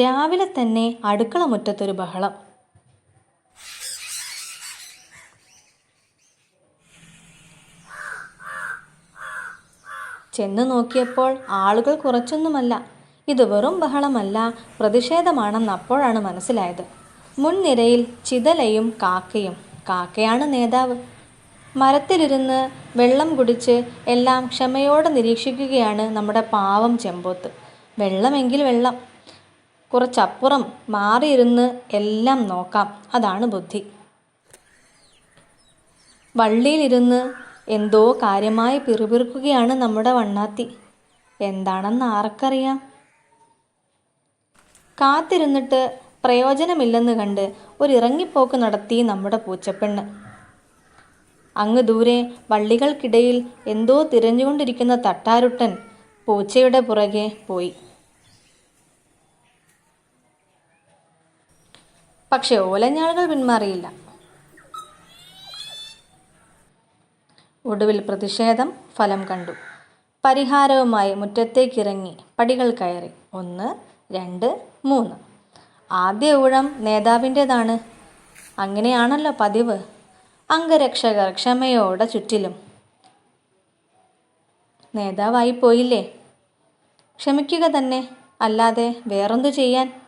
രാവിലെ തന്നെ അടുക്കള മുറ്റത്തൊരു ബഹളം. ചെന്ന് നോക്കിയപ്പോൾ ആളുകൾ കുറച്ചൊന്നുമല്ല. ഇത് വെറും ബഹളമല്ല പ്രതിഷേധമാണെന്ന് അപ്പോഴാണ് മനസ്സിലായത്. മുൻനിരയിൽ ചിതലയും കാക്കയും. കാക്കയാണ് നേതാവ്. മരത്തിലിരുന്ന് വെള്ളം കുടിച്ച് എല്ലാം ക്ഷമയോടെ നിരീക്ഷിക്കുകയാണ് നമ്മുടെ പാവം ചെമ്പോത്ത്. വെള്ളമെങ്കിൽ വെള്ളം. കുറച്ചപ്പുറം മാറിയിരുന്ന് എല്ലാം നോക്കാം. അതാണ് ബുദ്ധി. വള്ളിയിലിരുന്ന് എന്തോ കാര്യമായി പിറുപിറുക്കുകയാണ് നമ്മുടെ വണ്ണാത്തി. എന്താണെന്ന് ആർക്കറിയാം? കാത്തിരുന്നിട്ട് പ്രയോജനമില്ലെന്ന് കണ്ട് ഒരു ഇറങ്ങിപ്പോക്ക് നടത്തി നമ്മുടെ പൂച്ചപ്പെണ്ണ്. അങ്ങ് ദൂരെ വള്ളികൾക്കിടയിൽ എന്തോ തിരഞ്ഞുകൊണ്ടിരിക്കുന്ന തട്ടാരുട്ടൻ പൂച്ചയുടെ പുറകെ പോയി. പക്ഷെ ഓലഞ്ഞാളുകൾ പിന്മാറിയില്ല. ഒടുവിൽ പ്രതിഷേധം ഫലം കണ്ടു. പരിഹാരവുമായി മുറ്റത്തേക്കിറങ്ങി പടികൾ കയറി. ഒന്ന് രണ്ട് മൂന്ന്. ആദ്യ ഊഴം നേതാവിന്റേതാണ്. അങ്ങനെയാണല്ലോ പതിവ്. അംഗരക്ഷകർ ക്ഷമയോടെ ചുറ്റിലും. നേതാവായി പോയില്ലേ? ക്ഷമിക്കുക തന്നെ. അല്ലാതെ വേറെന്തു ചെയ്യാൻ?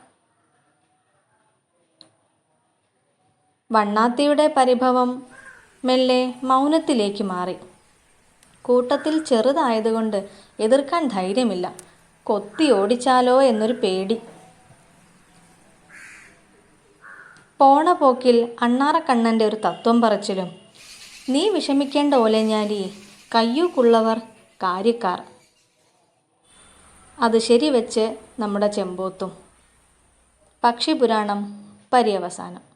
വണ്ണാത്തിയുടെ പരിഭവം മെല്ലെ മൗനത്തിലേക്ക് മാറി. കൂട്ടത്തിൽ ചെറുതായതുകൊണ്ട് എതിർക്കാൻ ധൈര്യമില്ല. കൊത്തി ഓടിച്ചാലോ എന്നൊരു പേടി. പോണ പോക്കിൽ അണ്ണാറക്കണ്ണന്റെ ഒരു തത്വം പറച്ചിലും. നീ വിഷമിക്കേണ്ട ഓലഞ്ഞാലി കയ്യൂക്കുള്ളവർ കാര്യക്കാർ. അത് ശരിവെച്ച് നമ്മുടെ ചെമ്പോത്തും. പക്ഷിപുരാണം പര്യവസാനം.